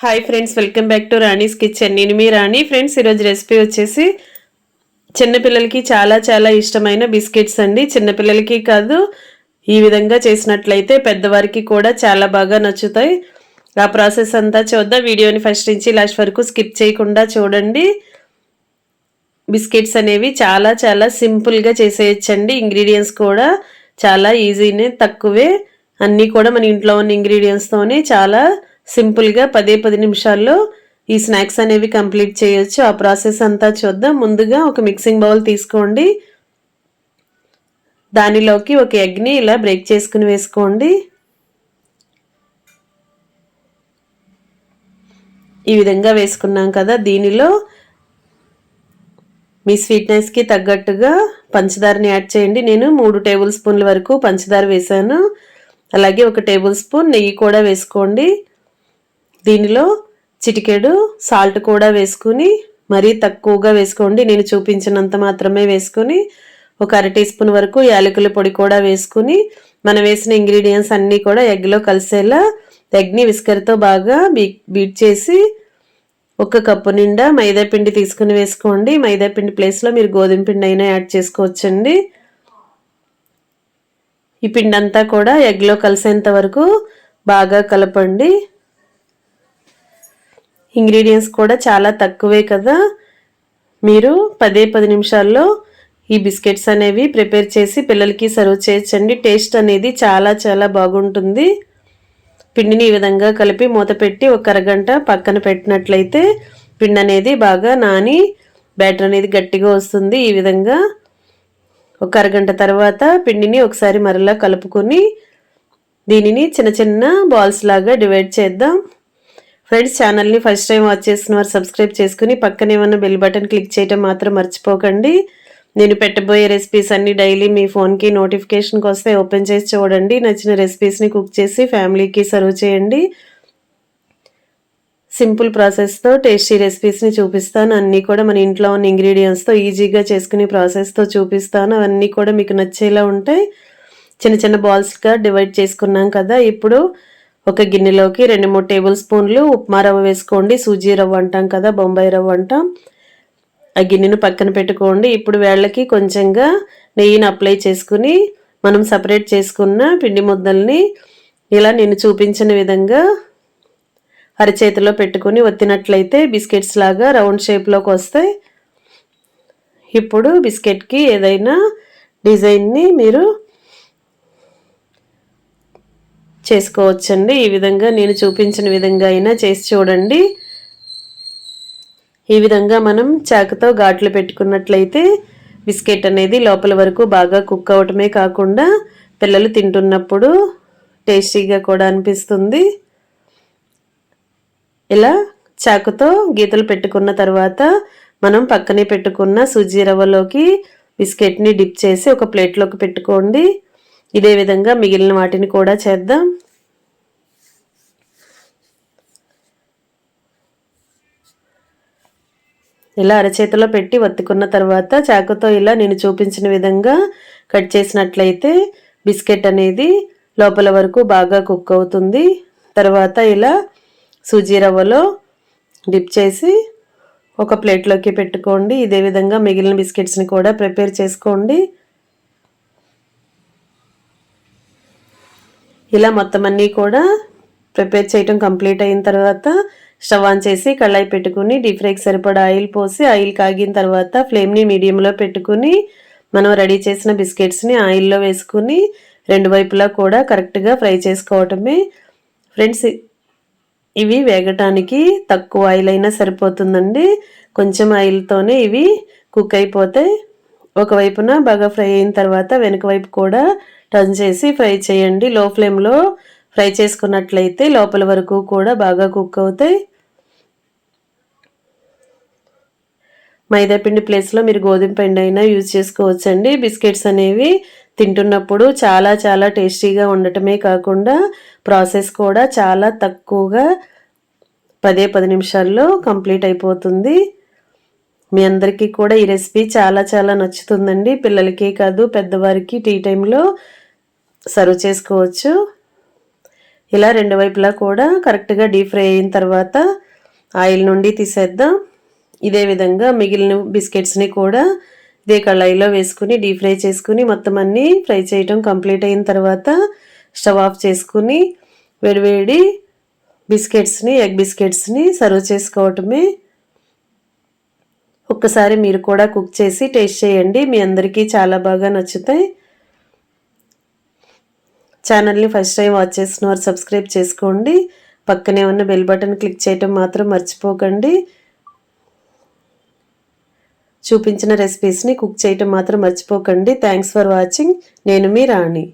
Hi friends welcome back to Rani's kitchen నేను మీ రాణి friends ఈరోజు రెసిపీ వచ్చేసి చిన్నపిల్లలకి చాలా చాలా ఇష్టమైన బిస్కెట్స్ అండి. చిన్నపిల్లలకి కాదు ఈ విధంగా చేసినట్లయితే పెద్దవారికి కూడా చాలా బాగా నచ్చుతాయి. ఆ ప్రాసెస్ అంతా చూద్దాం. వీడియోని ఫస్ట్ నుంచి లాస్ట్ వరకు స్కిప్ చేయకుండా చూడండి. బిస్కెట్స్ అనేవి చాలా చాలా సింపుల్గా చేసేయచ్చండి. ఇంగ్రీడియంట్స్ కూడా చాలా ఈజీనే తక్కువే. అన్నీ కూడా మన ఇంట్లో ఉన్న ఇంగ్రీడియంట్స్తోనే చాలా సింపుల్గా పదే పది నిమిషాల్లో ఈ స్నాక్స్ అనేవి కంప్లీట్ చేయొచ్చు. ఆ ప్రాసెస్ అంతా చూద్దాం. ముందుగా ఒక మిక్సింగ్ బౌల్ తీసుకోండి. దానిలోకి ఒక ఎగ్ని ఇలా బ్రేక్ చేసుకుని వేసుకోండి. ఈ విధంగా వేసుకున్నాం కదా దీనిలో మీ స్వీట్నెస్కి తగ్గట్టుగా పంచదారని యాడ్ చేయండి. నేను మూడు టేబుల్ స్పూన్ల వరకు పంచదార వేసాను అలాగే ఒక టేబుల్ స్పూన్ నెయ్యి కూడా వేసుకోండి. దీనిలో చిటికెడు సాల్ట్ కూడా వేసుకుని మరీ తక్కువగా వేసుకోండి. నేను చూపించినంత మాత్రమే వేసుకుని ఒక అర టీ స్పూన్ వరకు యాలకుల పొడి కూడా వేసుకుని మనం వేసిన ఇంగ్రీడియంట్స్ అన్నీ కూడా ఎగ్లో కలిసేలా ఎగ్ని విస్కర్తో బాగా బీ బీట్ చేసి ఒక కప్పు నిండా మైదా పిండి తీసుకుని వేసుకోండి. మైదా పిండి ప్లేస్లో మీరు గోధుమ పిండి అయినా యాడ్ చేసుకోవచ్చండి. ఈ పిండి అంతా కూడా ఎగ్లో కలిసేంత వరకు బాగా కలపండి. ఇంగ్రీడియంట్స్ కూడా చాలా తక్కువే కదా. మీరు పదే పది నిమిషాల్లో ఈ బిస్కెట్స్ అనేవి ప్రిపేర్ చేసి పిల్లలకి సర్వ్ చేయొచ్చండి. టేస్ట్ అనేది చాలా చాలా బాగుంటుంది. పిండిని ఈ విధంగా కలిపి మూత పెట్టి ఒక అరగంట పక్కన పెట్టినట్లయితే పిండి అనేది బాగా నాని బ్యాటర్ అనేది గట్టిగా వస్తుంది. ఈ విధంగా ఒక అరగంట తర్వాత పిండిని ఒకసారి మరలా కలుపుకొని దీనిని చిన్న చిన్న బాల్స్ లాగా డివైడ్ చేద్దాం. ఫ్రెండ్స్ ఛానల్ని ఫస్ట్ టైం వాచ్ చేసిన వారు సబ్స్క్రైబ్ చేసుకుని పక్కనే ఉన్న బెల్ బటన్ క్లిక్ చేయడం మాత్రం మర్చిపోకండి. నేను పెట్టబోయే రెసిపీస్ అన్నీ డైలీ మీ ఫోన్కి నోటిఫికేషన్కి వస్తే ఓపెన్ చేసి చూడండి. నచ్చిన రెసిపీస్ని కుక్ చేసి ఫ్యామిలీకి సర్వ్ చేయండి. సింపుల్ ప్రాసెస్తో టేస్టీ రెసిపీస్ని చూపిస్తాను. అన్నీ కూడా మన ఇంట్లో ఉన్న ఇంగ్రీడియంట్స్తో ఈజీగా చేసుకునే ప్రాసెస్తో చూపిస్తాను. అవన్నీ కూడా మీకు నచ్చేలా ఉంటాయి. చిన్న చిన్న బాల్స్గా డివైడ్ చేసుకున్నాం కదా ఇప్పుడు ఒక గిన్నెలోకి రెండు మూడు టేబుల్ స్పూన్లు ఉప్మా రవ్వ వేసుకోండి. సూజీ రవ్వ అంటాం కదా బొంబాయి రవ్వ అంటాం. ఆ గిన్నెను పక్కన పెట్టుకోండి. ఇప్పుడు వేళ్ళకి కొంచెంగా నెయ్యిని అప్లై చేసుకుని మనం సపరేట్ చేసుకున్న పిండి ముద్దల్ని ఇలా నేను చూపించిన విధంగా అరచేతిలో పెట్టుకుని ఒత్తినట్లయితే బిస్కెట్స్ లాగా రౌండ్ షేప్లోకి వస్తాయి. ఇప్పుడు బిస్కెట్కి ఏదైనా డిజైన్ని మీరు చేసుకోవచ్చండి. ఈ విధంగా నేను చూపించిన విధంగా అయినా చేసి చూడండి. ఈ విధంగా మనం చాకుతో ఘాట్లు పెట్టుకున్నట్లయితే బిస్కెట్ అనేది లోపల వరకు బాగా కుక్ అవటమే కాకుండా పిల్లలు తింటున్నప్పుడు టేస్టీగా కూడా అనిపిస్తుంది. ఇలా చాకుతో గీతలు పెట్టుకున్న తర్వాత మనం పక్కనే పెట్టుకున్న సుజీ రవ్వలోకి బిస్కెట్ని డిప్ చేసి ఒక ప్లేట్లోకి పెట్టుకోండి. ఇదే విధంగా మిగిలిన వాటిని కూడా చేద్దాం. ఇలా అరచేతిలో పెట్టి వత్తుకున్న తర్వాత చాకుతో ఇలా నేను చూపించిన విధంగా కట్ చేసినట్లయితే బిస్కెట్ అనేది లోపల వరకు బాగా కుక్ అవుతుంది. తర్వాత ఇలా సూజీ రవ్వలో డిప్ చేసి ఒక ప్లేట్లోకి పెట్టుకోండి. ఇదే విధంగా మిగిలిన బిస్కెట్స్ని కూడా ప్రిపేర్ చేసుకోండి. ఇలా మొత్తం అన్నీ కూడా ప్రిపేర్ చేయటం కంప్లీట్ అయిన తర్వాత స్టవ్ ఆన్ చేసి కళాయి పెట్టుకుని డీప్ ఫ్రైకి సరిపడా ఆయిల్ పోసి ఆయిల్ కాగిన తర్వాత ఫ్లేమ్ని మీడియంలో పెట్టుకుని మనం రెడీ చేసిన బిస్కెట్స్ని ఆయిల్లో వేసుకుని రెండు వైపులా కూడా కరెక్ట్గా ఫ్రై చేసుకోవటమే. ఫ్రెండ్స్ ఇవి వేగటానికి తక్కువ ఆయిల్ అయినా సరిపోతుందండి. కొంచెం ఆయిల్తోనే ఇవి కుక్ అయిపోతాయి ఒకవైపున బాగా ఫ్రై అయిన తర్వాత వెనుక వైపు కూడా టర్న్ చేసి ఫ్రై చేయండి. లో ఫ్లేమ్లో ఫ్రై చేసుకున్నట్లయితే లోపల వరకు కూడా బాగా కుక్ అవుతాయి. మైదాపిండి ప్లేస్లో మీరు గోధుమ పిండి అయినా యూజ్ చేసుకోవచ్చండి. బిస్కెట్స్ అనేవి తింటున్నప్పుడు చాలా చాలా టేస్టీగా ఉండటమే కాకుండా ప్రాసెస్ కూడా చాలా తక్కువగా పదే పది నిమిషాల్లో కంప్లీట్ అయిపోతుంది. మీ అందరికీ కూడా ఈ రెసిపీ చాలా చాలా నచ్చుతుందండి. పిల్లలకి కాదు పెద్దవారికి టీ టైంలో సర్వ్ చేసుకోవచ్చు. ఇలా రెండు వైపులా కూడా కరెక్ట్గా డీప్ ఫ్రై అయిన తర్వాత ఆయిల్ నుండి తీసేద్దాం. ఇదే విధంగా మిగిలిన బిస్కెట్స్ని కూడా ఇదే కళాయిలో వేసుకుని డీప్ ఫ్రై చేసుకుని మొత్తం అన్నీ ఫ్రై చేయటం కంప్లీట్ అయిన తర్వాత స్టవ్ ఆఫ్ చేసుకుని వేడివేడి బిస్కెట్స్ని ఎగ్ బిస్కెట్స్ని సర్వ్ చేసుకోవటమే. ఒక్కసారి మీరు కూడా కుక్ చేసి టేస్ట్ చేయండి. మీ అందరికీ చాలా బాగా నచ్చుతాయి. ఛానల్ని ఫస్ట్ టైం వాచ్ చేసిన వారు సబ్స్క్రైబ్ చేసుకోండి. పక్కనే ఉన్న బెల్ బటన్ క్లిక్ చేయటం మాత్రం మర్చిపోకండి. చూపించిన రెసిపీస్ని కుక్ చేయటం మాత్రం మర్చిపోకండి. థ్యాంక్స్ ఫర్ వాచింగ్ నేను మీ రాణి.